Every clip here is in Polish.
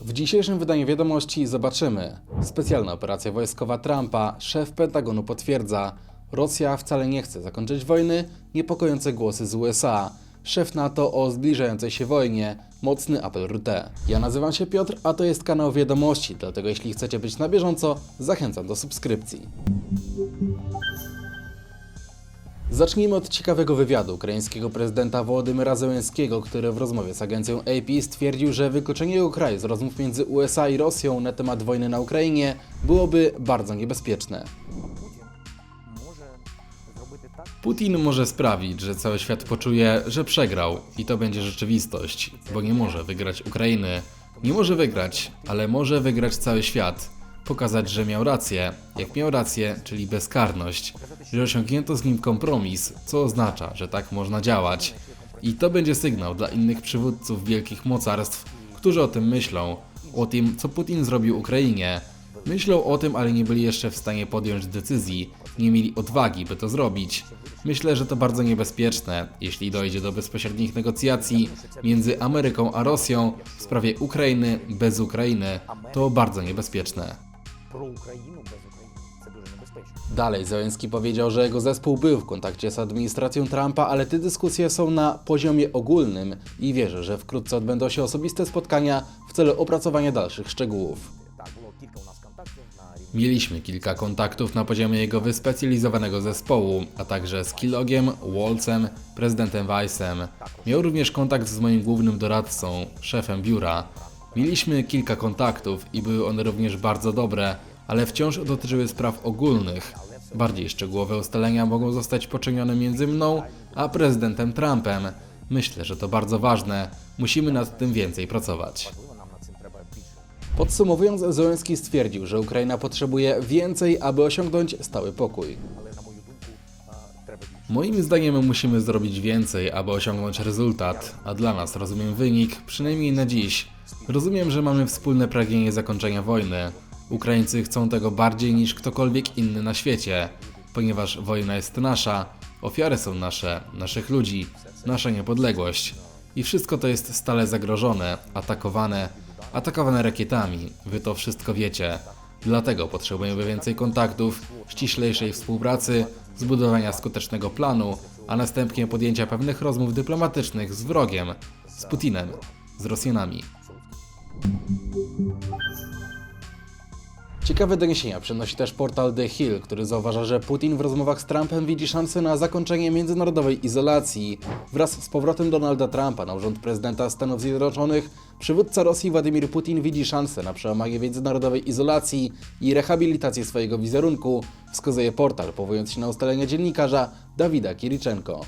W dzisiejszym wydaniu wiadomości zobaczymy. Specjalna operacja wojskowa Trumpa. Szef Pentagonu potwierdza. Rosja wcale nie chce zakończyć wojny. Niepokojące głosy z USA. Szef NATO o zbliżającej się wojnie. Mocny apel RT. Ja nazywam się Piotr, a to jest kanał Wiadomości, dlatego jeśli chcecie być na bieżąco, zachęcam do subskrypcji. Zacznijmy od ciekawego wywiadu ukraińskiego prezydenta Wołodymyra Zełenskiego, który w rozmowie z agencją AP stwierdził, że wykluczenie jego kraju z rozmów między USA i Rosją na temat wojny na Ukrainie byłoby bardzo niebezpieczne. Putin może sprawić, że cały świat poczuje, że przegrał i to będzie rzeczywistość, bo nie może wygrać Ukrainy. Nie może wygrać, ale może wygrać cały świat. Pokazać, że miał rację, jak miał rację, czyli bezkarność, że osiągnięto z nim kompromis, co oznacza, że tak można działać. I to będzie sygnał dla innych przywódców wielkich mocarstw, którzy o tym myślą, o tym, co Putin zrobił Ukrainie. Myślą o tym, ale nie byli jeszcze w stanie podjąć decyzji, nie mieli odwagi, by to zrobić. Myślę, że to bardzo niebezpieczne, jeśli dojdzie do bezpośrednich negocjacji między Ameryką a Rosją w sprawie Ukrainy bez Ukrainy. To bardzo niebezpieczne. про Україну без України. Це дуже небезпечно. Dalej Zełenski powiedział, że jego zespół był w kontakcie z administracją Trumpa, ale te dyskusje są na poziomie ogólnym i wierzy, że wkrótce odbędą się osobiste spotkania w celu opracowania dalszych szczegółów. Так, було кілька у нас контактів на рівні. Mieliśmy kilka kontaktów na poziomie jego wyspecjalizowanego zespołu, a także z Kilogiem, Wolcem, prezydentem Weissem. Miał również kontakt z moim głównym doradcą, szefem biura. Mieliśmy kilka kontaktów i były one również bardzo dobre, ale wciąż dotyczyły spraw ogólnych. Bardziej szczegółowe ustalenia mogą zostać poczynione między mną a prezydentem Trumpem. Myślę, że to bardzo ważne. Musimy nad tym więcej pracować. Podsumowując, Zełenski stwierdził, że Ukraina potrzebuje więcej, aby osiągnąć stały pokój. Moim zdaniem musimy zrobić więcej, aby osiągnąć rezultat, a dla nas rozumiem wynik, przynajmniej na dziś, Rozumiem, że mamy wspólne pragnienie zakończenia wojny. Ukraińcy chcą tego bardziej niż ktokolwiek inny na świecie, ponieważ wojna jest nasza, ofiary są nasze, naszych ludzi, nasza niepodległość. I wszystko to jest stale zagrożone, atakowane, atakowane rakietami. Wy to wszystko wiecie. Dlatego potrzebujemy więcej kontaktów, ściślejszej współpracy, zbudowania skutecznego planu, a następnie podjęcia pewnych rozmów dyplomatycznych z wrogiem, z Putinem, z Rosjanami. Ciekawe doniesienia przynosi też portal The Hill, który zauważa, że Putin w rozmowach z Trumpem widzi szansę na zakończenie międzynarodowej izolacji. Wraz z powrotem Donalda Trumpa na urząd prezydenta Stanów Zjednoczonych, przywódca Rosji Władimir Putin widzi szansę na przełamanie międzynarodowej izolacji i rehabilitację swojego wizerunku, wskazuje portal, powołując się na ustalenia dziennikarza Dawida Kiriczenko.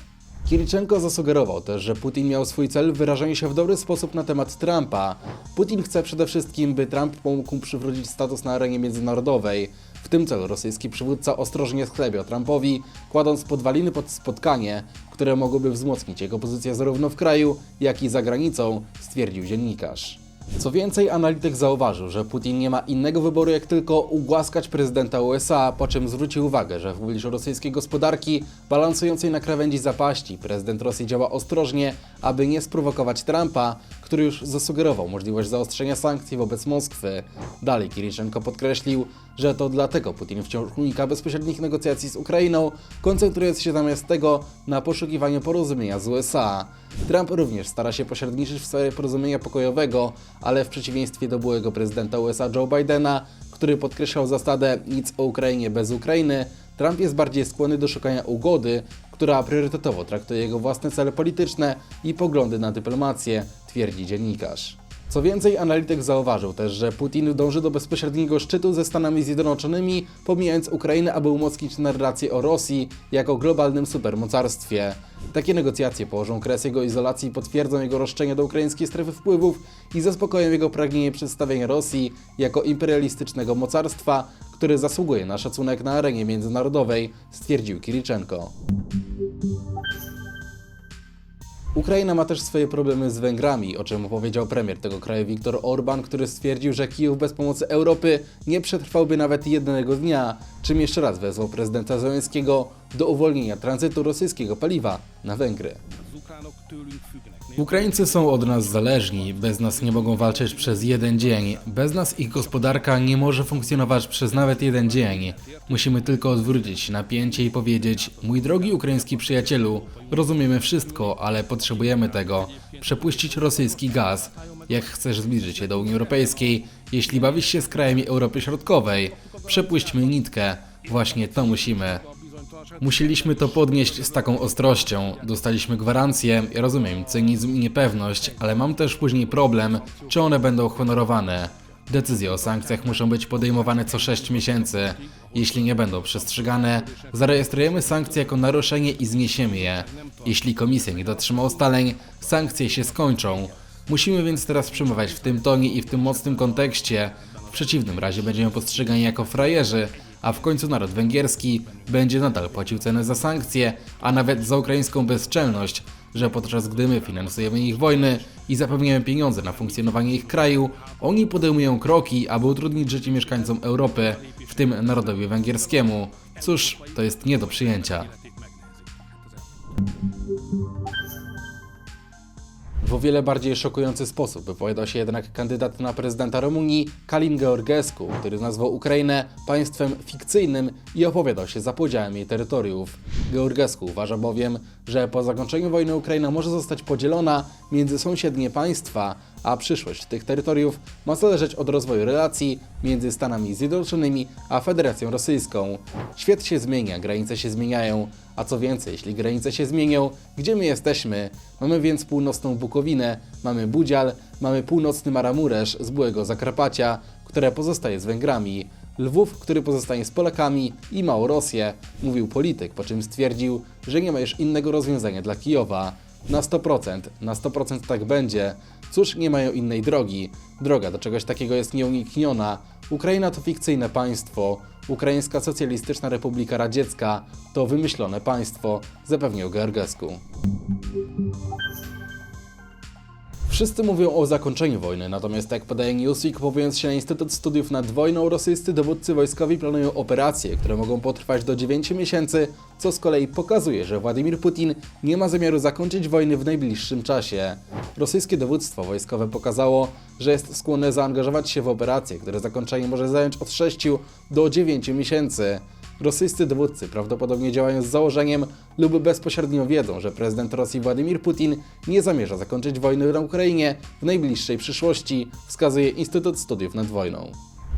Kiriczenko zasugerował też, że Putin miał swój cel w wyrażeniu się w dobry sposób na temat Trumpa. Putin chce przede wszystkim, by Trump pomógł przywrócić status na arenie międzynarodowej. W tym celu rosyjski przywódca ostrożnie schlebiał Trumpowi, kładąc podwaliny pod spotkanie, które mogłyby wzmocnić jego pozycję zarówno w kraju, jak i za granicą, stwierdził dziennikarz. Co więcej, analityk zauważył, że Putin nie ma innego wyboru jak tylko ugłaskać prezydenta USA, po czym zwrócił uwagę, że w obliczu rosyjskiej gospodarki balansującej na krawędzi zapaści prezydent Rosji działa ostrożnie, aby nie sprowokować Trumpa, który już zasugerował możliwość zaostrzenia sankcji wobec Moskwy. Dalej Kiriczenko podkreślił, że to dlatego Putin wciąż unika bezpośrednich negocjacji z Ukrainą, koncentrując się zamiast tego na poszukiwaniu porozumienia z USA. Trump również stara się pośredniczyć w sprawie porozumienia pokojowego, ale w przeciwieństwie do byłego prezydenta USA Joe Bidena, który podkreślał zasadę nic o Ukrainie bez Ukrainy, Trump jest bardziej skłonny do szukania ugody, która priorytetowo traktuje jego własne cele polityczne i poglądy na dyplomację, twierdzi dziennikarz. Co więcej, analityk zauważył też, że Putin dąży do bezpośredniego szczytu ze Stanami Zjednoczonymi, pomijając Ukrainę, aby umocnić narrację o Rosji jako globalnym supermocarstwie. Takie negocjacje położą kres jego izolacji, potwierdzą jego roszczenie do ukraińskiej strefy wpływów i zaspokoją jego pragnienie przedstawienia Rosji jako imperialistycznego mocarstwa, który zasługuje na szacunek na arenie międzynarodowej, stwierdził Kiriczenko. Ukraina ma też swoje problemy z Węgrami, o czym powiedział premier tego kraju Viktor Orban, który stwierdził, że Kijów bez pomocy Europy nie przetrwałby nawet jednego dnia, czym jeszcze raz wezwał prezydenta Zełenskiego do uwolnienia tranzytu rosyjskiego paliwa na Węgry. Ukraińcy są od nas zależni, bez nas nie mogą walczyć przez jeden dzień, bez nas ich gospodarka nie może funkcjonować przez nawet jeden dzień. Musimy tylko odwrócić napięcie i powiedzieć: Mój drogi ukraiński przyjacielu, rozumiemy wszystko, ale potrzebujemy tego. Przepuścić rosyjski gaz. Jak chcesz zbliżyć się do Unii Europejskiej, jeśli bawisz się z krajami Europy Środkowej, przepuśćmy nitkę. Właśnie to musimy. Musieliśmy to podnieść z taką ostrością. Dostaliśmy gwarancję, ja rozumiem cynizm i niepewność, ale mam też później problem, czy one będą honorowane. Decyzje o sankcjach muszą być podejmowane co 6 miesięcy. Jeśli nie będą przestrzegane, zarejestrujemy sankcje jako naruszenie i zniesiemy je. Jeśli komisja nie dotrzyma ustaleń, sankcje się skończą. Musimy więc teraz przemawiać w tym tonie i w tym mocnym kontekście. W przeciwnym razie będziemy postrzegani jako frajerzy, a w końcu naród węgierski będzie nadal płacił cenę za sankcje, a nawet za ukraińską bezczelność, że podczas gdy my finansujemy ich wojny i zapewniamy pieniądze na funkcjonowanie ich kraju, oni podejmują kroki, aby utrudnić życie mieszkańcom Europy, w tym narodowi węgierskiemu. Cóż, to jest nie do przyjęcia. W o wiele bardziej szokujący sposób wypowiadał się jednak kandydat na prezydenta Rumunii Kalin Georgescu, który nazwał Ukrainę państwem fikcyjnym i opowiadał się za podziałem jej terytoriów. Georgescu uważa bowiem, że po zakończeniu wojny Ukraina może zostać podzielona między sąsiednie państwa, a przyszłość tych terytoriów ma zależeć od rozwoju relacji między Stanami Zjednoczonymi a Federacją Rosyjską. Świat się zmienia, granice się zmieniają, a co więcej, jeśli granice się zmienią, gdzie my jesteśmy? Mamy więc północną Bukowinę, mamy Budzial, mamy północny Maramuresz z byłego Zakarpacia, które pozostaje z Węgrami. Lwów, który pozostanie z Polakami i Małorosję, mówił polityk, po czym stwierdził, że nie ma już innego rozwiązania dla Kijowa. Na 100%, na 100% tak będzie. Cóż, nie mają innej drogi. Droga do czegoś takiego jest nieunikniona. Ukraina to fikcyjne państwo. Ukraińska Socjalistyczna Republika Radziecka to wymyślone państwo, zapewnił Georgescu. Wszyscy mówią o zakończeniu wojny, natomiast jak podaje Newsweek, powołując się na Instytut Studiów nad Wojną, rosyjscy dowódcy wojskowi planują operacje, które mogą potrwać do 9 miesięcy, co z kolei pokazuje, że Władimir Putin nie ma zamiaru zakończyć wojny w najbliższym czasie. Rosyjskie dowództwo wojskowe pokazało, że jest skłonne zaangażować się w operacje, które zakończenie może zająć od 6 do 9 miesięcy. Rosyjscy dowódcy prawdopodobnie działają z założeniem lub bezpośrednio wiedzą, że prezydent Rosji Władimir Putin nie zamierza zakończyć wojny na Ukrainie w najbliższej przyszłości, wskazuje Instytut Studiów nad Wojną.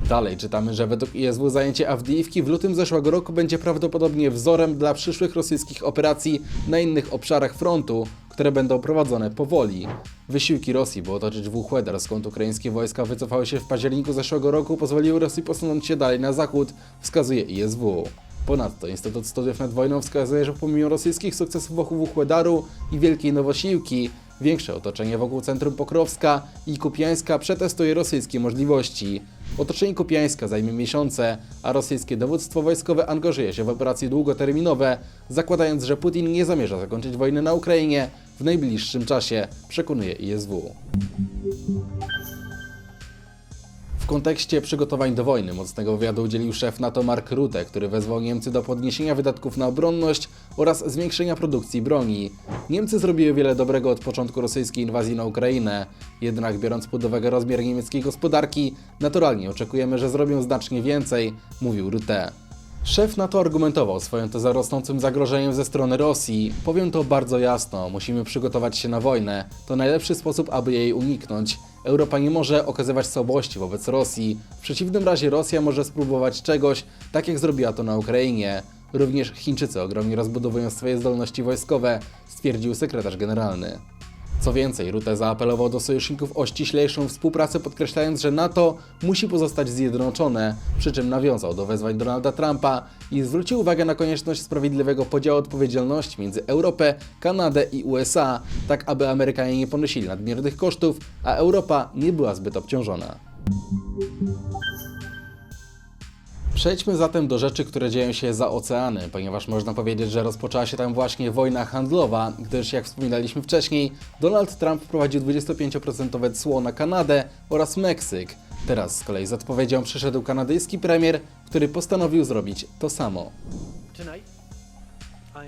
Dalej czytamy, że według ISW zajęcie Awdijiwki w lutym zeszłego roku będzie prawdopodobnie wzorem dla przyszłych rosyjskich operacji na innych obszarach frontu, które będą prowadzone powoli. Wysiłki Rosji, by otoczyć Wuchłedar, skąd ukraińskie wojska wycofały się w październiku zeszłego roku, pozwoliły Rosji posunąć się dalej na zachód, wskazuje ISW. Ponadto Instytut Studiów nad Wojną wskazuje, że pomimo rosyjskich sukcesów wokół Wuchłedaru i Wielkiej Nowosiłki, większe otoczenie wokół centrum Pokrowska i Kupiańska przetestuje rosyjskie możliwości. Otoczenie Kupiańska zajmie miesiące, a rosyjskie dowództwo wojskowe angażuje się w operacje długoterminowe, zakładając, że Putin nie zamierza zakończyć wojny na Ukrainie w najbliższym czasie, przekonuje ISW. Kontekście przygotowań do wojny mocnego wywiadu udzielił szef NATO Mark Rutte, który wezwał Niemcy do podniesienia wydatków na obronność oraz zwiększenia produkcji broni. Niemcy zrobiły wiele dobrego od początku rosyjskiej inwazji na Ukrainę, jednak biorąc pod uwagę rozmiar niemieckiej gospodarki, naturalnie oczekujemy, że zrobią znacznie więcej, mówił Rutte. Szef NATO argumentował swoją tezę rosnącym zagrożeniem ze strony Rosji. Powiem to bardzo jasno, musimy przygotować się na wojnę. To najlepszy sposób, aby jej uniknąć. Europa nie może okazywać słabości wobec Rosji. W przeciwnym razie Rosja może spróbować czegoś, tak jak zrobiła to na Ukrainie. Również Chińczycy ogromnie rozbudowują swoje zdolności wojskowe, stwierdził sekretarz generalny. Co więcej, Rutte zaapelował do sojuszników o ściślejszą współpracę, podkreślając, że NATO musi pozostać zjednoczone, przy czym nawiązał do wezwań Donalda Trumpa i zwrócił uwagę na konieczność sprawiedliwego podziału odpowiedzialności między Europę, Kanadę i USA, tak aby Amerykanie nie ponosili nadmiernych kosztów, a Europa nie była zbyt obciążona. Przejdźmy zatem do rzeczy, które dzieją się za oceany, ponieważ można powiedzieć, że rozpoczęła się tam właśnie wojna handlowa, gdyż jak wspominaliśmy wcześniej, Donald Trump wprowadził 25% cło na Kanadę oraz Meksyk. Teraz z kolei z odpowiedzią przyszedł kanadyjski premier, który postanowił zrobić to samo. Tonight,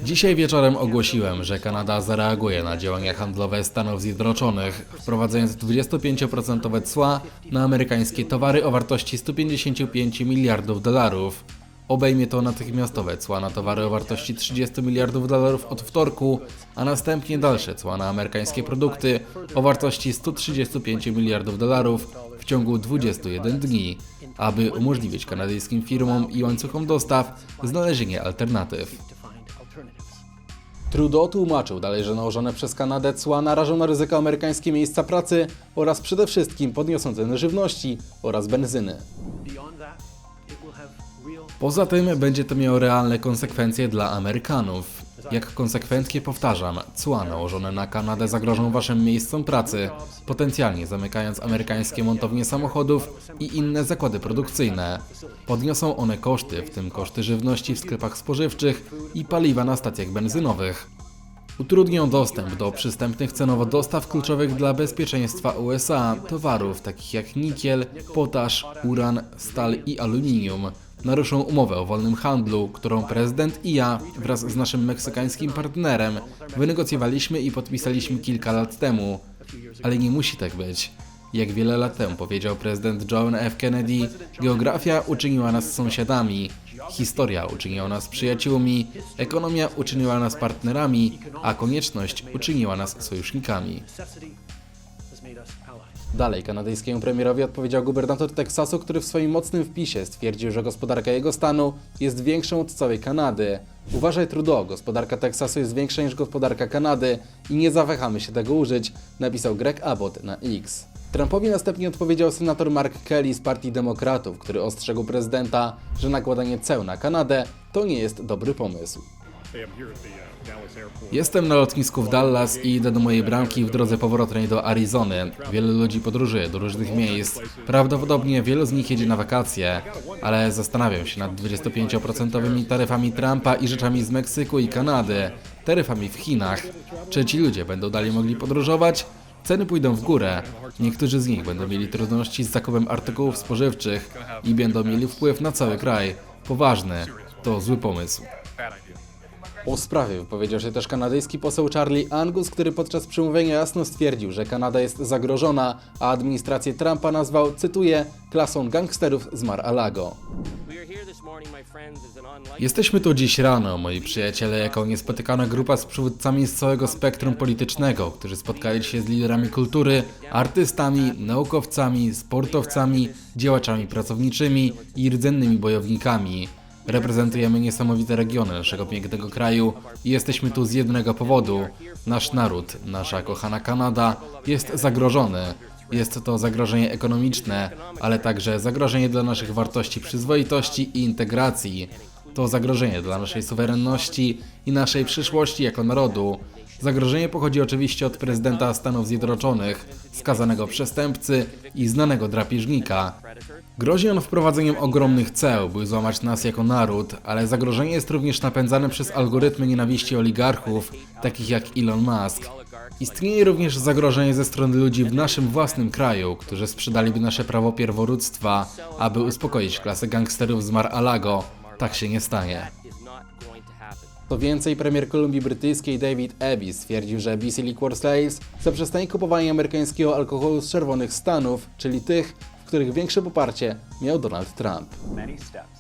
Dzisiaj wieczorem ogłosiłem, że Kanada zareaguje na działania handlowe Stanów Zjednoczonych, wprowadzając 25% cła na amerykańskie towary o wartości 155 miliardów dolarów. Obejmie to natychmiastowe cła na towary o wartości 30 miliardów dolarów od wtorku, a następnie dalsze cła na amerykańskie produkty o wartości 135 miliardów dolarów w ciągu 21 dni, aby umożliwić kanadyjskim firmom i łańcuchom dostaw znalezienie alternatyw. Trudeau tłumaczył dalej, że nałożone przez Kanadę cła narażą na ryzyko amerykańskie miejsca pracy oraz przede wszystkim podniosą ceny żywności oraz benzyny. Poza tym będzie to miało realne konsekwencje dla Amerykanów. Jak konsekwentnie powtarzam, cła nałożone na Kanadę zagrożą waszym miejscom pracy, potencjalnie zamykając amerykańskie montownie samochodów i inne zakłady produkcyjne. Podniosą one koszty, w tym koszty żywności w sklepach spożywczych i paliwa na stacjach benzynowych. Utrudnią dostęp do przystępnych cenowo dostaw kluczowych dla bezpieczeństwa USA towarów takich jak nikiel, potasz, uran, stal i aluminium. Naruszą umowę o wolnym handlu, którą prezydent i ja wraz z naszym meksykańskim partnerem wynegocjowaliśmy i podpisaliśmy kilka lat temu. Ale nie musi tak być. Jak wiele lat temu powiedział prezydent John F. Kennedy, geografia uczyniła nas sąsiadami, historia uczyniła nas przyjaciółmi, ekonomia uczyniła nas partnerami, a konieczność uczyniła nas sojusznikami. Dalej kanadyjskiemu premierowi odpowiedział gubernator Teksasu, który w swoim mocnym wpisie stwierdził, że gospodarka jego stanu jest większą od całej Kanady. Uważaj Trudeau, gospodarka Teksasu jest większa niż gospodarka Kanady i nie zawahamy się tego użyć, napisał Greg Abbott na X. Trumpowi następnie odpowiedział senator Mark Kelly z Partii Demokratów, który ostrzegł prezydenta, że nakładanie ceł na Kanadę to nie jest dobry pomysł. Jestem na lotnisku w Dallas i idę do mojej bramki w drodze powrotnej do Arizony. Wiele ludzi podróżuje do różnych miejsc. Prawdopodobnie wielu z nich jedzie na wakacje, ale zastanawiam się nad 25% taryfami Trumpa i rzeczami z Meksyku i Kanady, taryfami w Chinach. Czy ci ludzie będą dalej mogli podróżować? Ceny pójdą w górę. Niektórzy z nich będą mieli trudności z zakupem artykułów spożywczych i będą mieli wpływ na cały kraj. Poważny. To zły pomysł. O sprawie wypowiedział się też kanadyjski poseł Charlie Angus, który podczas przemówienia jasno stwierdził, że Kanada jest zagrożona, a administrację Trumpa nazwał, cytuję, klasą gangsterów z Mar-a-Lago. Jesteśmy tu dziś rano, moi przyjaciele, jako niespotykana grupa z przywódcami z całego spektrum politycznego, którzy spotkali się z liderami kultury, artystami, naukowcami, sportowcami, działaczami pracowniczymi i rdzennymi bojownikami. Reprezentujemy niesamowite regiony naszego pięknego kraju i jesteśmy tu z jednego powodu. Nasz naród, nasza kochana Kanada jest zagrożony. Jest to zagrożenie ekonomiczne, ale także zagrożenie dla naszych wartości przyzwoitości i integracji. To zagrożenie dla naszej suwerenności i naszej przyszłości jako narodu. Zagrożenie pochodzi oczywiście od prezydenta Stanów Zjednoczonych, skazanego przestępcy i znanego drapieżnika. Grozi on wprowadzeniem ogromnych ceł, by złamać nas jako naród, ale zagrożenie jest również napędzane przez algorytmy nienawiści oligarchów, takich jak Elon Musk. Istnieje również zagrożenie ze strony ludzi w naszym własnym kraju, którzy sprzedaliby nasze prawo pierworództwa, aby uspokoić klasę gangsterów z Mar-a-Lago. Tak się nie stanie. To więcej, premier Kolumbii Brytyjskiej David Abbey stwierdził, że BC Liquor Sales zaprzestanie kupowania amerykańskiego alkoholu z czerwonych stanów, czyli tych, w których większe poparcie miał Donald Trump.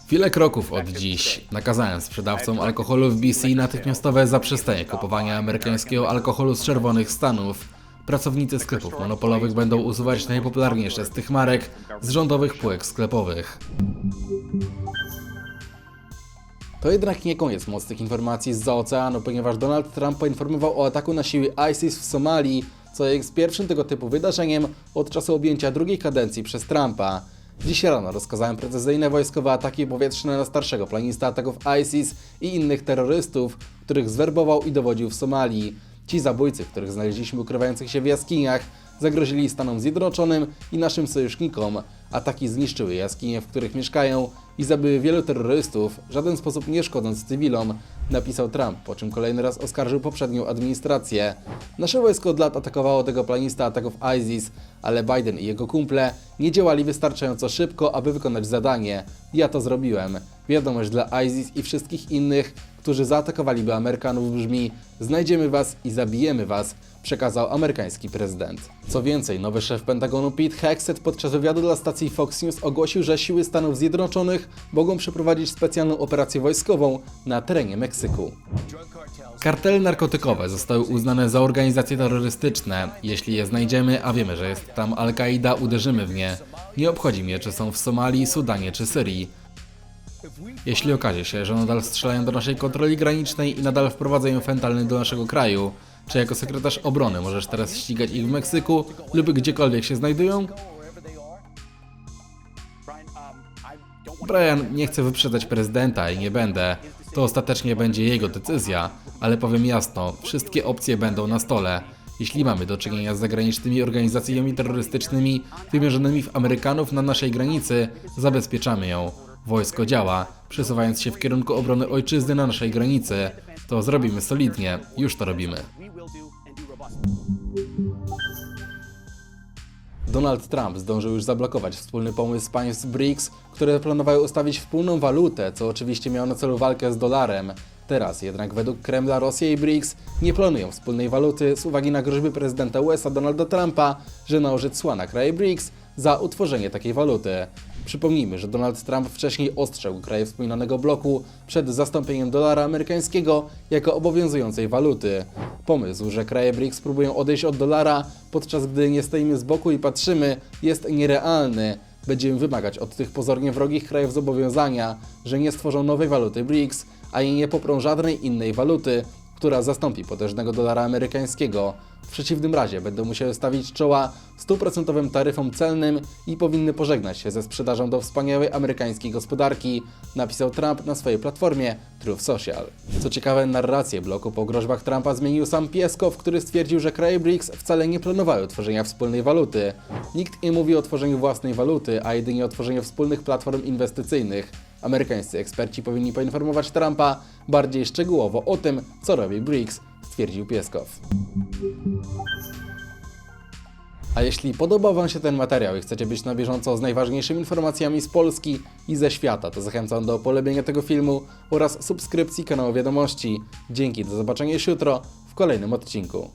Wiele kroków od dziś. Nakazałem sprzedawcom alkoholu w BC natychmiastowe zaprzestanie kupowania amerykańskiego alkoholu z czerwonych stanów. Pracownicy sklepów monopolowych będą usuwać najpopularniejsze z tych marek z rządowych półek sklepowych. To jednak nie koniec mocnych informacji z oceanu, ponieważ Donald Trump poinformował o ataku na siły ISIS w Somalii, co jest pierwszym tego typu wydarzeniem od czasu objęcia drugiej kadencji przez Trumpa. Dziś rano rozkazałem precyzyjne wojskowe ataki powietrzne na starszego planista ataków ISIS i innych terrorystów, których zwerbował i dowodził w Somalii. Ci zabójcy, których znaleźliśmy ukrywających się w jaskiniach, zagrozili Stanom Zjednoczonym i naszym sojusznikom. Ataki zniszczyły jaskinie, w których mieszkają i zabiły wielu terrorystów, w żaden sposób nie szkodząc cywilom, napisał Trump, po czym kolejny raz oskarżył poprzednią administrację. Nasze wojsko od lat atakowało tego planista ataków ISIS, ale Biden i jego kumple nie działali wystarczająco szybko, aby wykonać zadanie. Ja to zrobiłem. Wiadomość dla ISIS i wszystkich innych, którzy zaatakowaliby Amerykanów brzmi znajdziemy was i zabijemy was, przekazał amerykański prezydent. Co więcej, nowy szef Pentagonu Pete Hegseth podczas wywiadu dla stacji Fox News ogłosił, że siły Stanów Zjednoczonych mogą przeprowadzić specjalną operację wojskową na terenie Meksyku. Kartele narkotykowe zostały uznane za organizacje terrorystyczne. Jeśli je znajdziemy, a wiemy, że jest tam Al-Kaida, uderzymy w nie. Nie obchodzi mnie, czy są w Somalii, Sudanie czy Syrii. Jeśli okaże się, że nadal strzelają do naszej kontroli granicznej i nadal wprowadzają fentalny do naszego kraju, czy jako sekretarz obrony możesz teraz ścigać ich w Meksyku lub gdziekolwiek się znajdują? Brian nie chce wyprzedzać prezydenta i nie będę. To ostatecznie będzie jego decyzja, ale powiem jasno, wszystkie opcje będą na stole. Jeśli mamy do czynienia z zagranicznymi organizacjami terrorystycznymi wymierzonymi w Amerykanów na naszej granicy, zabezpieczamy ją. Wojsko działa, przesuwając się w kierunku obrony ojczyzny na naszej granicy. To zrobimy solidnie, już to robimy. Donald Trump zdążył już zablokować wspólny pomysł państw BRICS, które planowały ustawić wspólną walutę, co oczywiście miało na celu walkę z dolarem. Teraz jednak według Kremla Rosja i BRICS nie planują wspólnej waluty z uwagi na groźby prezydenta USA Donalda Trumpa, że nałoży cła na kraje BRICS za utworzenie takiej waluty. Przypomnijmy, że Donald Trump wcześniej ostrzegł kraje wspominanego bloku przed zastąpieniem dolara amerykańskiego jako obowiązującej waluty. Pomysł, że kraje BRICS próbują odejść od dolara, podczas gdy nie stoimy z boku i patrzymy, jest nierealny. Będziemy wymagać od tych pozornie wrogich krajów zobowiązania, że nie stworzą nowej waluty BRICS, a i nie poprą żadnej innej waluty, która zastąpi potężnego dolara amerykańskiego. W przeciwnym razie będą musiały stawić czoła stuprocentowym taryfom celnym i powinny pożegnać się ze sprzedażą do wspaniałej amerykańskiej gospodarki, napisał Trump na swojej platformie Truth Social. Co ciekawe, narrację bloku po groźbach Trumpa zmienił sam Pieskow, który stwierdził, że kraje BRICS wcale nie planowały tworzenia wspólnej waluty. Nikt nie mówi o tworzeniu własnej waluty, a jedynie o tworzeniu wspólnych platform inwestycyjnych. Amerykańscy eksperci powinni poinformować Trumpa bardziej szczegółowo o tym, co robi BRICS, stwierdził Pieskow. A jeśli podobał Wam się ten materiał i chcecie być na bieżąco z najważniejszymi informacjami z Polski i ze świata, to zachęcam do polubienia tego filmu oraz subskrypcji kanału Wiadomości. Dzięki, do zobaczenia już jutro w kolejnym odcinku.